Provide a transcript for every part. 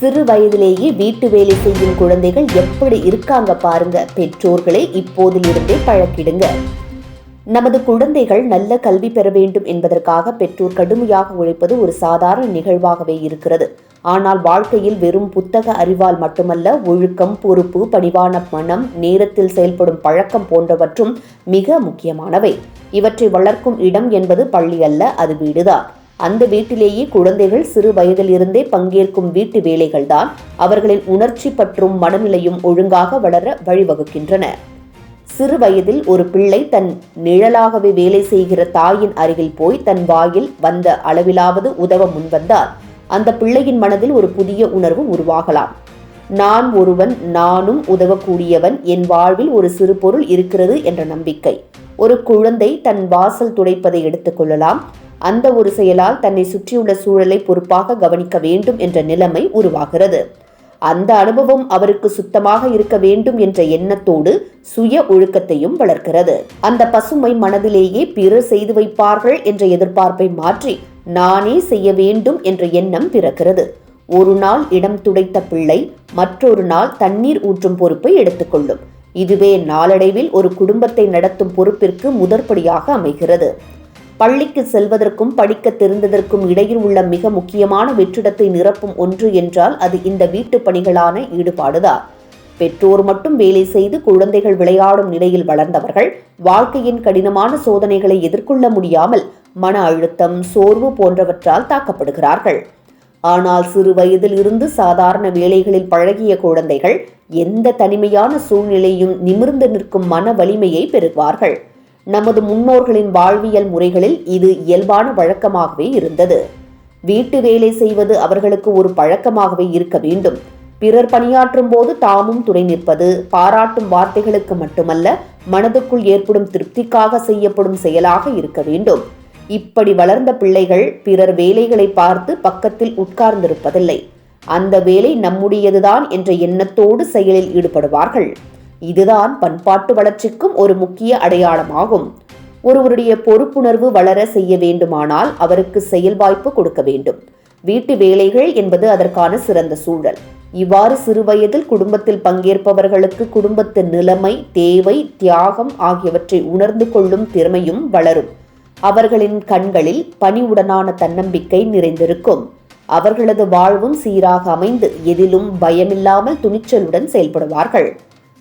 சிறு வயதிலேயே வீட்டு வேலை செய்யும் குழந்தைகள் எப்படி இருக்காங்க பாருங்க. பெற்றோர்களை இப்போதிலிருந்தே பழக்கிடுங்க. நமது குழந்தைகள் நல்ல கல்வி பெற வேண்டும் என்பதற்காக பெற்றோர் கடுமையாக உழைப்பது ஒரு சாதாரண நிகழ்வாகவே இருக்கிறது. ஆனால் வாழ்க்கையில் வெறும் புத்தக அறிவால் மட்டுமல்ல ஒழுக்கம் பொறுப்பு பணிவான மனம் நேரத்தில் செயல்படும் பழக்கம் போன்றவற்றும் மிக முக்கியமானவை. இவற்றை வளர்க்கும் இடம் என்பது பள்ளி அல்ல அது வீடுதான். அந்த வீட்டிலேயே குழந்தைகள் சிறு வயதிலிருந்தே பங்கேற்கும் வீட்டு வேலைகள்தான் அவர்களின் உணர்ச்சி பற்றும் மனநிலையும் ஒழுங்காக வளர வழிவகுக்கின்றன. சிறு வயதில் ஒரு பிள்ளை தன் நிழலாகவே வேலை செய்கிற தாயின் அருகில் போய் தன் வாயில் வந்த அளவிலாவது உதவ முன்வந்தால் அந்த பிள்ளையின் மனதில் ஒரு புதிய உணர்வு உருவாகலாம். நான் ஒருவன் நானும் உதவக்கூடியவன் என் வாழ்வில் ஒரு சிறு பொருள் இருக்கிறது என்ற நம்பிக்கை. ஒரு குழந்தை தன் வாசல் துடைப்பதை எடுத்துக்கொள்ளலாம் அந்த ஒரு செயலால் தன்னை சுற்றியுள்ள சூழலை பொறுப்பாக கவனிக்க வேண்டும் என்ற நிலைமை உருவாகிறது. அந்த அனுபவம் அவருக்கு சுத்தமாக இருக்க வேண்டும் என்ற எண்ணத்தோடு சுய ஒழுக்கத்தையும் வளர்க்கிறது. அந்த பசுமை மனதிலேயே பிறர் செய்து வைப்பார்கள் என்ற எதிர்பார்ப்பை மாற்றி நானே செய்ய வேண்டும் என்ற எண்ணம் பிறக்கிறது. ஒரு நாள் இடம் துடைத்த பிள்ளை மற்றொரு நாள் தண்ணீர் ஊற்றும் பொறுப்பை எடுத்துக்கொள்ளும். இதுவே நாளடைவில் ஒரு குடும்பத்தை நடத்தும் பொறுப்பிற்கு முதற்படியாக அமைகிறது. பள்ளிக்கு செல்வதற்கும் படிக்க தெரிந்ததற்கும் இடையில் உள்ள மிக முக்கியமான வெற்றிடத்தை நிரப்பும் ஒன்று என்றால் அது இந்த வீட்டு பணிகளான ஈடுபாடுதான். பெற்றோர் மட்டும் வேலை செய்து குழந்தைகள் விளையாடும் நிலையில் வளர்ந்தவர்கள் வாழ்க்கையின் கடினமான சோதனைகளை எதிர்கொள்ள முடியாமல் மன அழுத்தம் சோர்வு போன்றவற்றால் தாக்கப்படுகிறார்கள். ஆனால் சிறு வயதில் இருந்து சாதாரண வேலைகளில் பழகிய குழந்தைகள் எந்த தனிமையான சூழ்நிலையும் நிமிர்ந்து நிற்கும் மன வலிமையை பெறுவார்கள். நமது முன்னோர்களின் வாழ்வியல் முறைகளில் இது இயல்பான வழக்கமாகவே இருந்தது. வீட்டு வேலை செய்வது அவர்களுக்கு ஒரு பழக்கமாகவே இருக்க வேண்டும். பிறர் பணியாற்றும் போது தாமும் துணை நிற்பது பாராட்டும் வார்த்தைகளுக்கு மட்டுமல்ல மனதுக்குள் ஏற்படும் திருப்திக்காக செய்யப்படும் செயலாக இருக்க வேண்டும். இப்படி வளர்ந்த பிள்ளைகள் பிறர் வேலைகளை பார்த்து பக்கத்தில் உட்கார்ந்திருப்பதில்லை. அந்த வேலை நம்முடையதுதான் என்ற எண்ணத்தோடு செயலில் ஈடுபடுவார்கள். இதுதான் பண்பாட்டு வளர்ச்சிக்கும் ஒரு முக்கிய அடையாளமாகும். ஒருவருடைய பொறுப்புணர்வு வளர செய்ய வேண்டுமானால் அவருக்கு செயல் வாய்ப்பு கொடுக்க வேண்டும். வீட்டு வேலைகள் என்பது அதற்கான சிறந்த சூழல். இவ்வாறு சிறுவயதில் குடும்பத்தில் பங்கேற்பவர்களுக்கு குடும்பத்தின் நிலைமை தேவை தியாகம் ஆகியவற்றை உணர்ந்து கொள்ளும் திறமையும் வளரும். அவர்களின் கண்களில் பணிவுடனான தன்னம்பிக்கை நிறைந்திருக்கும். அவர்களது வாழ்வும் சீராக அமைந்து எதிலும் பயமில்லாமல் துணிச்சலுடன் செயல்படுவார்கள்.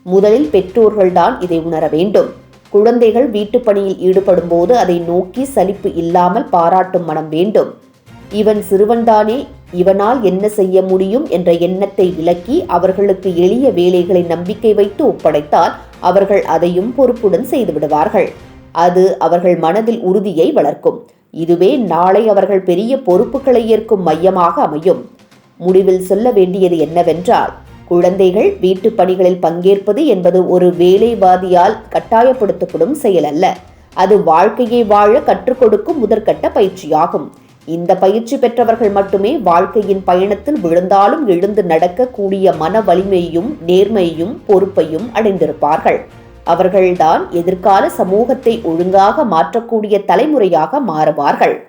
முதலில் பெற்றோர்கள்தான் இதை உணர வேண்டும். குழந்தைகள் வீட்டுப் பணியில் ஈடுபடும் போது அதை நோக்கி சலிப்பு இல்லாமல் பாராட்டும் மனம் வேண்டும். இவன் சிறுவன்தானே இவனால் என்ன செய்ய முடியும் என்ற எண்ணத்தை விலக்கி அவர்களுக்கு எளிய வேலைகளை நம்பிக்கை வைத்து ஒப்படைத்தால் அவர்கள் அதையும் பொறுப்புடன் செய்துவிடுவார்கள் அது அவர்கள் மனதில் உறுதியை வளர்க்கும். இதுவே நாளை அவர்கள் பெரிய பொறுப்புகளை ஏற்கும் மையமாக அமையும். முடிவில் சொல்ல வேண்டியது என்னவென்றால் குழந்தைகள் வீட்டுப் பணிகளில் பங்கேற்பது என்பது ஒரு வேலைவாதியால் கட்டாயப்படுத்தப்படும் செயல் அல்ல. அது வாழ்க்கையை வாழ கற்றுக் கொடுக்கும் முதற்கட்ட பயிற்சியாகும். இந்த பயிற்சி பெற்றவர்கள் மட்டுமே வாழ்க்கையின் பயணத்தில் விழுந்தாலும் எழுந்து நடக்கக்கூடிய மன வலிமையும் நேர்மையும் பொறுப்பையும் அடைந்திருப்பார்கள். அவர்கள்தான் எதிர்கால சமூகத்தை ஒழுங்காக மாற்றக்கூடிய தலைமுறையாக மாறுவார்கள்.